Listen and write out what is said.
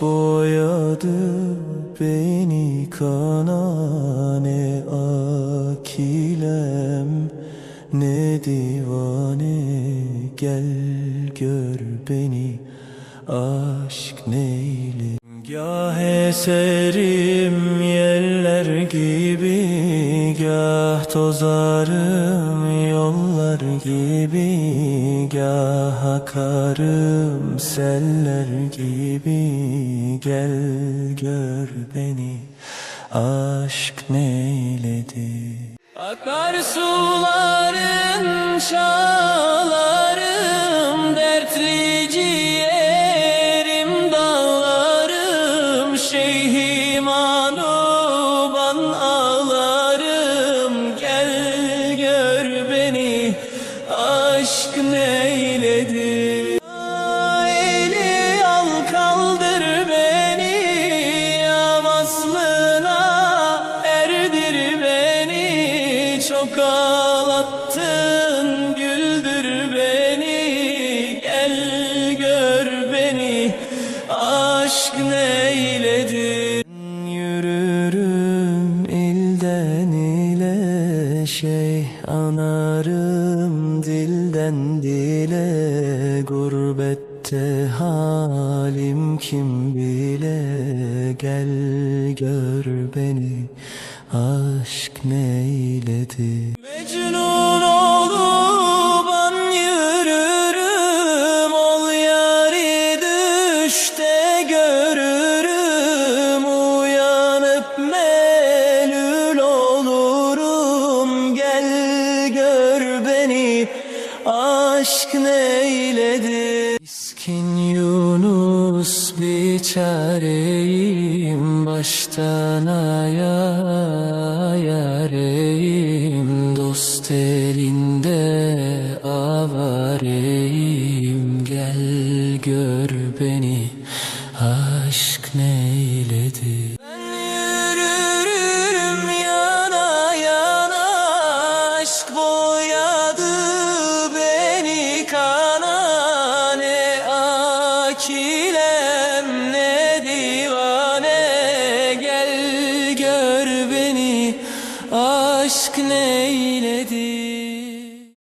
boyadı beni kanane akilem. Ne divane gel gör beni aşk neyle? Gah eserim Gah tozarım yollar gibi Gah akarım seller gibi. Gel gör beni aşk neyledi? Akar suların çağlarım Çok ağlattın güldür beni Gel gör beni. Aşk neyledi Yürürüm ilden ile şey anarım dilden dile. Gurbette halim kim bile? Gel gör beni aşk melül olurum gel gör beni. Aşk neyledi? Miskin Yunus bir çareyim. Baştan ayareyim dost elinde avareyim gel gör beni. Aşk neyledi aşk neyledi